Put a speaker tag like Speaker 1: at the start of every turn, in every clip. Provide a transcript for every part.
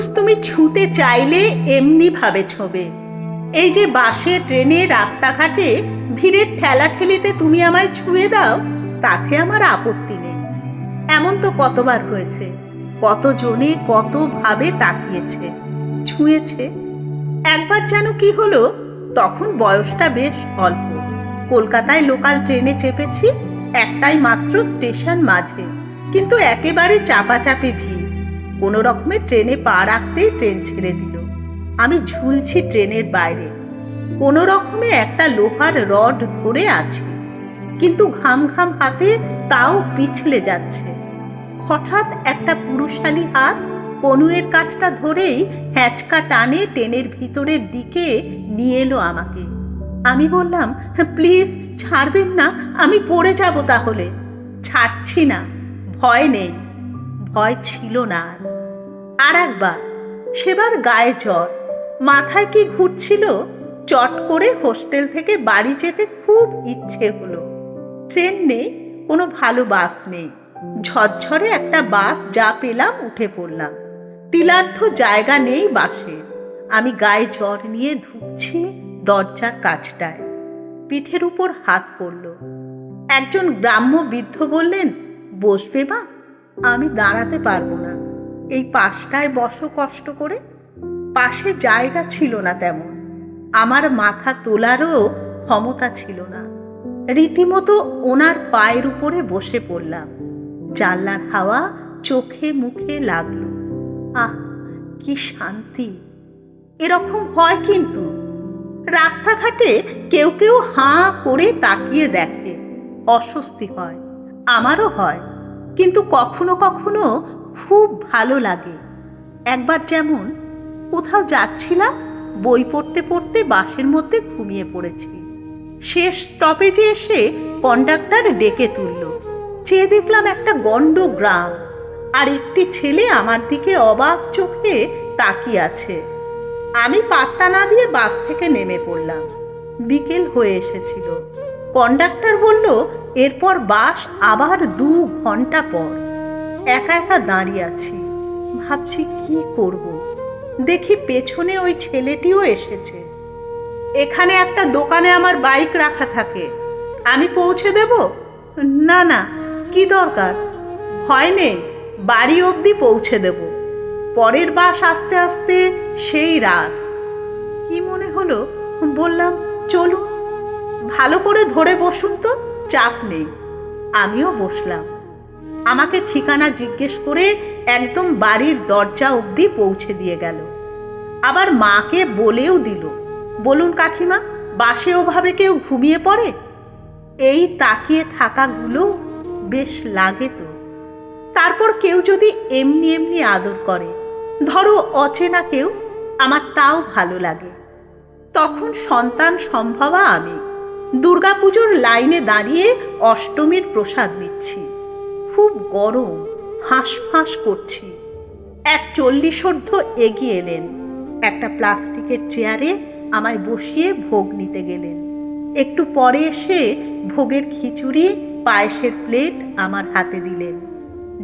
Speaker 1: ফুসফুস তুমি ছুতে চাইলে এমনি ভাবে ছোবে। এই যে বাসে, ট্রেনে, রাস্তাঘাটে ভিড়ের ঠেলাঠেলিতে তুমি আমায় ছুঁয়ে দাও, তাতে আমার আপত্তি নেই। এমন তো কতবার হয়েছে, কতজনে কত ভাবে তাকিয়েছে, ছুঁয়েছে। একবার যেন কি হলো, তখন বয়সটা বেশ অল্প। কলকাতায় লোকাল ট্রেনে চেপেছি, একটাই মাত্র স্টেশন মাঝে, কিন্তু একেবারে চাপাচাপি ভিড়। কোনো রকমে ট্রেনে পা রাখতেই ট্রেন ছেড়ে দিল। আমি ঝুলছি ট্রেনের বাইরে। কোনো রকমে একটা লোহার রড ধরে আছি। কিন্তু ঘাম ঘাম হাতে তাও পিছলে যাচ্ছে। হঠাৎ একটা পুরুষালী হাত কনুয়ের কাছটা ধরেই হ্যাঁচকা টানে ট্রেনের ভিতরের দিকে নিয়ে এলো আমাকে। আমি বললাম, প্লিজ, ছাড়বেন না, আমি পড়ে যাব তাহলে। ছাড়ছি না, ভয় নেই। ভয় ছিল না আর। একবার সেবার গায়ে জ্বর। মাথায় কি ঘুরছিল? চট করে হোস্টেল থেকে বাড়ি যেতে খুব ইচ্ছে হলো। ট্রেন নেই, কোনো ভালো বাস নেই। ঝরঝরে একটা বাস যা পেলাম, উঠে পড়লাম। তিলার্থ জায়গা নেই বাসে। আমি গায়ে জ্বর নিয়ে ধুকছি দরজার কাছটায়। পিঠের উপর হাত পড়ল। একজন গ্রাম্য বৃদ্ধ বললেন, বসবে মা? আমি দাঁড়াতে পারব না। এই পাশটায় বসো কষ্ট করে। পাশে জায়গা ছিল না তেমন। আমার মাথা তোলারও ক্ষমতা ছিল না। রীতিমতো ওনার পায়ের উপরে বসে পড়লাম। জানলার হাওয়া চোখে মুখে লাগল। আহ, কি শান্তি। এরকম হয় কিন্তু। রাস্তাঘাটে কেউ কেউ হাঁ করে তাকিয়ে দেখে। অস্বস্তি হয়। আমারও হয়। কিন্তু কখনো কখনো খুব ভালো লাগে। একবার যেমন কোথাও যাচ্ছিলাম, বই পড়তে পড়তে বাসের মধ্যে ঘুমিয়ে পড়েছি। শেষ স্টপেজে এসে কন্ডাক্টর ডেকে তুলল। চেয়ে দেখলাম একটা গন্ড গ্রাম আর একটি ছেলে আমার দিকে অবাক চোখে তাকিয়ে আছে। আমি পাত্তা না দিয়ে বাস থেকে নেমে পড়লাম। বিকেল হয়ে এসেছিল। কন্ডাক্টর বলল, এরপর বাস আবার দু ঘণ্টা পর। একা একা দাঁড়িয়ে আছি। ভাবছি কি করব? দেখি পেছনে ওই ছেলেটিও এসেছে। এখানে একটা দোকানে আমার বাইক রাখা থাকে। আমি পৌঁছে দেব? না না, কি দরকার? ভয় নেই, বাড়ি অবধি পৌঁছে দেব। পরের বাস আস্তে আস্তে সেই রাত। কি মনে হলো? বললাম, চলুন। ভালো করে ধরে বসুন তো, চাপ নেই। আমিও বসলাম। আমাকে ঠিকানা জিজ্ঞেস করে একদম বাড়ির দরজা অবধি পৌঁছে দিয়ে গেল। আবার মাকে বলেও দিল, বলুন কাকিমা, বাসে ওভাবে কেউ ঘুমিয়ে পড়ে? এই তাকিয়ে থাকাগুলো বেশ লাগে তো। তারপর কেউ যদি এমনি এমনি আদর করে, ধরো অচেনা কেউ, আমার তাও ভালো লাগে। তখন সন্তান সম্ভবা আমি। দুর্গাপুজোর লাইনে দাঁড়িয়ে অষ্টমীর প্রসাদ নিচ্ছি। খুব গরম হাঁস ফাঁস করছি। এক চল্লিশর্ধ এগিয়ে এলেন। একটা প্লাস্টিকের চেয়ারে আমায় বসিয়ে ভোগ নিতে গেলেন। একটু পরে এসে ভোগের খিচুড়ি, পায়েসের প্লেট আমার হাতে দিলেন।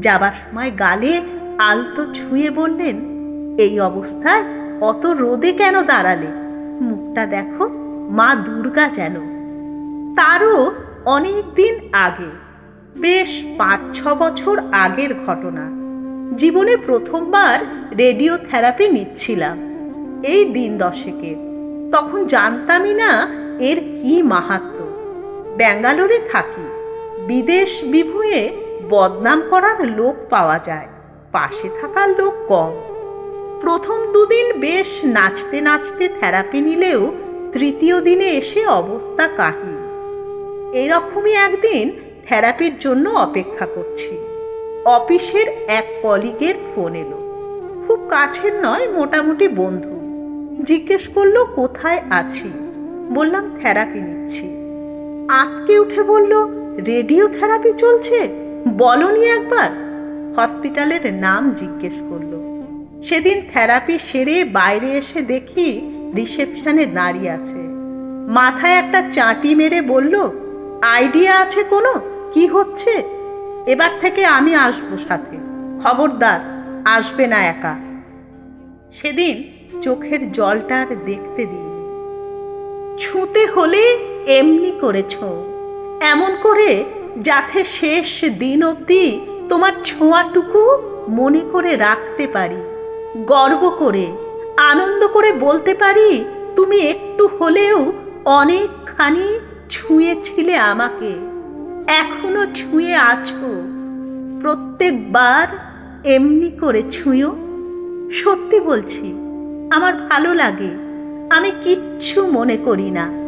Speaker 1: যাবার সময় গালে আলতো ছুঁয়ে বললেন, এই অবস্থায় অত রোদে কেন দাঁড়ালে? মুখটা দেখো, মা দুর্গা যেন। তারও অনেক দিন আগে, বেশ পাঁচ ছ বছর আগের ঘটনা। জীবনে প্রথমবার রেডিও থেরাপি নিচ্ছিলাম এই দিন দশেকের তখন জানতামই না এর কি মাহাত্ম। ব্যাঙ্গালোরে থাকি, বিদেশ বিভুঁয়ে বদনাম করার লোক পাওয়া যায়, পাশে থাকার লোক কম। প্রথম দুদিন বেশ নাচতে নাচতে থেরাপি নিলেও তৃতীয় দিনে এসে অবস্থা কাহিল এরকমই একদিন থেরাপির জন্য অপেক্ষা করছি। অফিসের এক কলিগের ফোন এলো। খুব কাছের নয়, মোটামুটি বন্ধু। জিজ্ঞেস করল, কোথায় আছি? বললাম, থেরাপি নিচ্ছি। আতকে উঠে বলল রেডিও থেরাপি চলছে? বলনি একবার? হসপিটালের নাম জিজ্ঞেস করল। সেদিন থেরাপি সেরে বাইরে এসে দেখি রিসেপশনে দাঁড়িয়ে আছে। মাথায় একটা চাটি মেরে বলল আইডিয়া আছে কোনো? কি হচ্ছে? এবার থেকে আমি আসব সাথে। খবরদার, আসবে না একা। সেদিন চোখের জলটা আর দেখতে দিইনি। ছুঁতে হলে এমনি করেছ। এমন করে যাতে শেষ দিন অবধি তোমার ছোঁয়াটুকু মনে করে রাখতে পারি। গর্ব করে, আনন্দ করে বলতে পারি, তুমি একটু হলেও অনেকখানি ছুঁয়েছিলে আমাকে, এখনও ছুঁয়ে আছো। প্রত্যেকবার এমনি করে ছুঁয়ো। সত্যি বলছি, আমার ভালো লাগে, আমি কিচ্ছু মনে করি না।